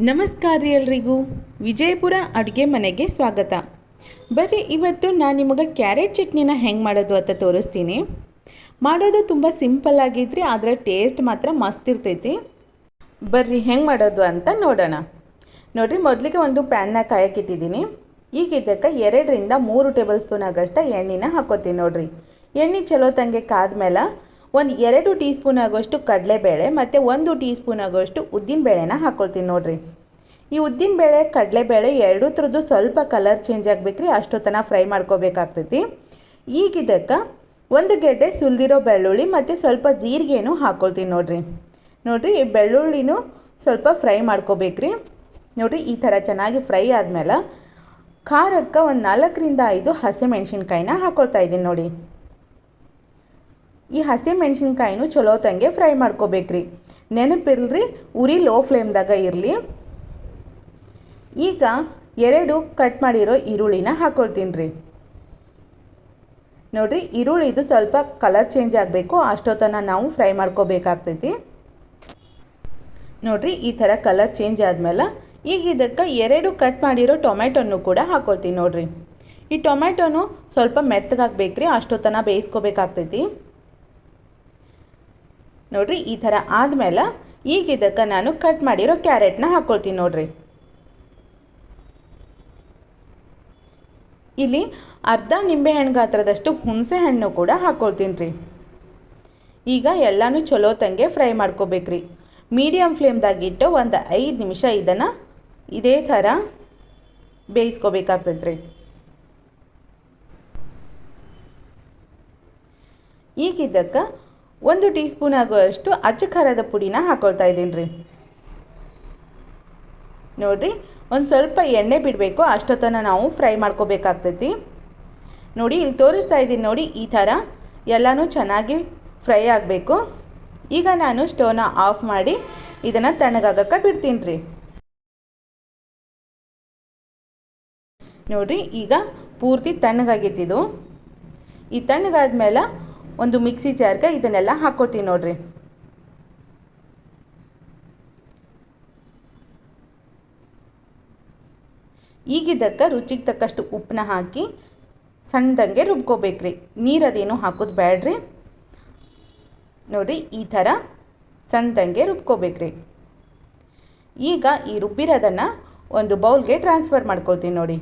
ನಮಸ್ಕಾರ ರೀ ಎಲ್ರಿಗೂ. ವಿಜಯಪುರ ಅಡುಗೆ ಮನೆಗೆ ಸ್ವಾಗತ. ಬರ್ರಿ, ಇವತ್ತು ನಾನು ನಿಮಗೆ ಕ್ಯಾರೆಟ್ ಚಟ್ನಿನ ಹೆಂಗೆ ಮಾಡೋದು ಅಂತ ತೋರಿಸ್ತೀನಿ. ಮಾಡೋದು ತುಂಬ ಸಿಂಪಲ್ ಆಗಿದ್ರಿ ಆದರೆ ಟೇಸ್ಟ್ ಮಾತ್ರ ಮಸ್ತ್ ಇರ್ತೈತಿ. ಬರ್ರಿ, ಹೆಂಗೆ ಮಾಡೋದು ಅಂತ ನೋಡೋಣ. ನೋಡಿರಿ, ಮೊದಲಿಗೆ ಒಂದು ಪ್ಯಾನ್ನ ಕಾಯಕ್ಕಿಟ್ಟಿದ್ದೀನಿ ಈಗ ಇದಕ್ಕೆ ಎರಡರಿಂದ ಮೂರು ಟೇಬಲ್ ಸ್ಪೂನ್ ಆಗಷ್ಟ ಎಣ್ಣೆನ ಹಾಕೋತೀನಿ ನೋಡಿರಿ. ಎಣ್ಣೆ ಚಲೋ ತಂಗೆ ಕಾದ್ಮೇಲೆ ಒಂದು ಎರಡು ಟೀ ಸ್ಪೂನ್ ಆಗೋಷ್ಟು ಕಡಲೆಬೇಳೆ ಮತ್ತು ಒಂದು ಟೀ ಸ್ಪೂನ್ ಆಗೋಷ್ಟು ಉದ್ದಿನಬೇಳೆನ ಹಾಕ್ಕೊಳ್ತೀನಿ ನೋಡಿರಿ. ಈ ಉದ್ದಿನಬೇಳೆ ಕಡಲೆಬೇಳೆ ಎರಡೂ ಥರದ್ದು ಸ್ವಲ್ಪ ಕಲರ್ ಚೇಂಜ್ ಆಗಬೇಕ್ರಿ, ಅಷ್ಟೊತ್ತನ ಫ್ರೈ ಮಾಡ್ಕೋಬೇಕಾಗ್ತೈತಿ. ಈಗಿದ್ದಕ್ಕೆ ಒಂದು ಗೆಡ್ಡೆ ಸುಲಿದಿರೋ ಬೆಳ್ಳುಳ್ಳಿ ಮತ್ತು ಸ್ವಲ್ಪ ಜೀರಿಗೆನೂ ಹಾಕ್ಕೊಳ್ತೀನಿ ನೋಡಿರಿ. ನೋಡಿರಿ, ಈ ಬೆಳ್ಳುಳ್ಳಿನೂ ಸ್ವಲ್ಪ ಫ್ರೈ ಮಾಡ್ಕೋಬೇಕ್ರಿ. ನೋಡಿರಿ, ಈ ಥರ ಚೆನ್ನಾಗಿ ಫ್ರೈ ಆದಮೇಲೆ ಖಾರಕ್ಕೆ ಒಂದು ನಾಲ್ಕರಿಂದ ಐದು ಹಸಿಮೆಣ್ಸಿನ್ಕಾಯಿನ ಹಾಕ್ಕೊಳ್ತಾ ಇದ್ದೀನಿ ನೋಡಿ. ಈ ಹಸಿ ಮೆಣಸಿನ್ಕಾಯಿನೂ ಚಲೋ ತಂಗೆ ಫ್ರೈ ಮಾಡ್ಕೋಬೇಕ್ರಿ. ನೆನಪಿರ್ಲಿ ಉರಿ ಲೋ ಫ್ಲೇಮ್ದಾಗ ಇರಲಿ. ಈಗ ಎರಡು ಕಟ್ ಮಾಡಿರೋ ಈರುಳ್ಳಿನ ಹಾಕ್ಕೊಳ್ತೀನಿ ರೀ ನೋಡಿರಿ, ಈರುಳ್ಳಿದು ಸ್ವಲ್ಪ ಕಲರ್ ಚೇಂಜ್ ಆಗಬೇಕು, ಅಷ್ಟೊತ್ತನ ನಾವು ಫ್ರೈ ಮಾಡ್ಕೋಬೇಕಾಗ್ತೈತಿ. ನೋಡಿರಿ, ಈ ಥರ ಕಲರ್ ಚೇಂಜ್ ಆದಮೇಲೆ ಈಗ ಇದಕ್ಕೆ ಎರಡು ಕಟ್ ಮಾಡಿರೋ ಟೊಮೆಟೊನ್ನು ಕೂಡ ಹಾಕ್ಕೊಳ್ತೀನಿ ನೋಡಿರಿ. ಈ ಟೊಮೆಟೊನು ಸ್ವಲ್ಪ ಮೆತ್ತಗಾಗಬೇಕ್ರಿ, ಅಷ್ಟೊತ್ತನ ಬೇಯಿಸ್ಕೋಬೇಕಾಗ್ತೈತಿ. ನೋಡ್ರಿ, ಈ ಥರ ಆದಮೇಲೆ ಈಗ ಇದಕ್ಕೆ ನಾನು ಕಟ್ ಮಾಡಿರೋ ಕ್ಯಾರೆಟ್ನ ಹಾಕ್ಕೊಳ್ತೀನಿ ನೋಡ್ರಿ. ಇಲ್ಲಿ ಅರ್ಧ ನಿಂಬೆಹಣ್ಣು ಗಾತ್ರದಷ್ಟು ಹುಣಸೆ ಹಣ್ಣು ಕೂಡ ಹಾಕ್ಕೊಳ್ತೀನಿ ರೀ ಈಗ ಎಲ್ಲನೂ ಚಲೋ ತಂಗೆ ಫ್ರೈ ಮಾಡ್ಕೋಬೇಕ್ರಿ. ಮೀಡಿಯಮ್ ಫ್ಲೇಮ್ದಾಗಿಟ್ಟು ಒಂದು ಐದು ನಿಮಿಷ ಇದನ್ನು ಇದೇ ಥರ ಬೇಯಿಸ್ಕೋಬೇಕಾಗ್ತೈತೆ ರೀ ಈಗ ಇದಕ್ಕೆ ಒಂದು ಟೀ ಸ್ಪೂನ್ ಆಗುವಷ್ಟು ಅಚ್ಚ ಖಾರದ ಪುಡಿನ ಹಾಕ್ಕೊಳ್ತಾ ಇದ್ದೀನಿ ರೀ. ನೋಡಿರಿ, ಒಂದು ಸ್ವಲ್ಪ ಎಣ್ಣೆ ಬಿಡಬೇಕು, ಅಷ್ಟೊತ್ತನ ನಾವು ಫ್ರೈ ಮಾಡ್ಕೋಬೇಕಾಗ್ತೈತಿ. ನೋಡಿ, ಇಲ್ಲಿ ತೋರಿಸ್ತಾ ಇದ್ದೀನಿ ನೋಡಿ ಈ ಥರ ಎಲ್ಲನೂ ಚೆನ್ನಾಗಿ ಫ್ರೈ ಆಗಬೇಕು. ಈಗ ನಾನು ಸ್ಟೋವ್ನ ಆಫ್ ಮಾಡಿ ಇದನ್ನು ತಣ್ಣಗಾಗಕ್ಕೆ ಬಿಡ್ತೀನಿ ರೀ. ನೋಡಿರಿ, ಈಗ ಪೂರ್ತಿ ತಣ್ಣಗಾಗಿತ್ತಿದು ಈ ತಣ್ಣಗಾದ್ಮೇಲೆ ಒಂದು ಮಿಕ್ಸಿ ಜಾರ್ಗೆ ಇದನ್ನೆಲ್ಲ ಹಾಕ್ಕೋತೀನಿ ನೋಡ್ರಿ. ಈಗಿದ್ದಕ್ಕೆ ರುಚಿಗೆ ತಕ್ಕಷ್ಟು ಉಪ್ಪನ್ನ ಹಾಕಿ ಸಣ್ಣದಂಗೆ ರುಬ್ಕೋಬೇಕ್ರಿ. ನೀರದೇನು ಹಾಕೋದು ಬೇಡ್ರಿ ನೋಡಿರಿ, ಈ ಥರ ಸಣ್ಣದಂಗೆ ರುಬ್ಕೋಬೇಕ್ರಿ. ಈಗ ಈ ರುಬ್ಬಿರೋದನ್ನು ಒಂದು ಬೌಲ್ಗೆ ಟ್ರಾನ್ಸ್ಫರ್ ಮಾಡ್ಕೊಳ್ತೀನಿ ನೋಡಿ.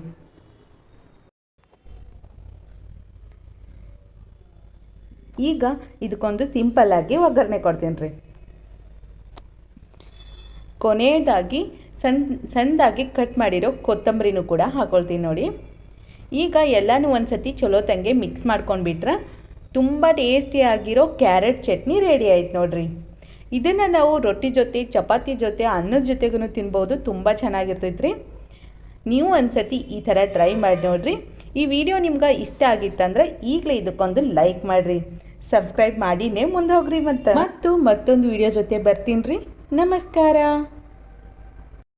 ಈಗ ಇದಕ್ಕೊಂದು ಸಿಂಪಲ್ಲಾಗಿ ಒಗ್ಗರಣೆ ಕೊಡ್ತೀನಿ ರೀ. ಕೊನೆಯದಾಗಿ ಸಣ್ಣ ಸಣ್ಣದಾಗಿ ಕಟ್ ಮಾಡಿರೋ ಕೊತ್ತಂಬರಿನೂ ಕೂಡ ಹಾಕ್ಕೊಳ್ತೀನಿ ನೋಡಿ. ಈಗ ಎಲ್ಲನೂ ಒಂದು ಸತಿ ಚಲೋ ತಂಗೆ ಮಿಕ್ಸ್ ಮಾಡ್ಕೊಂಡ್ಬಿಟ್ರೆ ತುಂಬ ಟೇಸ್ಟಿಯಾಗಿರೋ ಕ್ಯಾರೆಟ್ ಚಟ್ನಿ ರೆಡಿ ಆಯ್ತು ನೋಡಿರಿ. ಇದನ್ನು ನಾವು ರೊಟ್ಟಿ ಜೊತೆ, ಚಪಾತಿ ಜೊತೆ, ಅನ್ನದ ಜೊತೆಗೂ ತಿನ್ಬೋದು, ತುಂಬ ಚೆನ್ನಾಗಿರ್ತೈತೆ ರೀ. ನೀವು ಒಂದು ಸತಿ ಈ ಥರ ಟ್ರೈ ಮಾಡಿ ನೋಡಿರಿ. ಈ ವಿಡಿಯೋ ನಿಮ್ಗೆ ಇಷ್ಟ ಆಗಿತ್ತಂದ್ರೆ ಈಗಲೇ ಇದಕ್ಕೊಂದು ಲೈಕ್ ಮಾಡಿರಿ. ಸಬ್ಸ್ಕ್ರೈಬ್ ಮಾಡಿನೇ ಮುಂದೆ ಹೋಗ್ರಿ ಮತ್ತು. ಮತ್ತು ಮತ್ತೊಂದು ವಿಡಿಯೋ ಜೊತೆ ಬರ್ತೀನಿ ನಮಸ್ಕಾರ.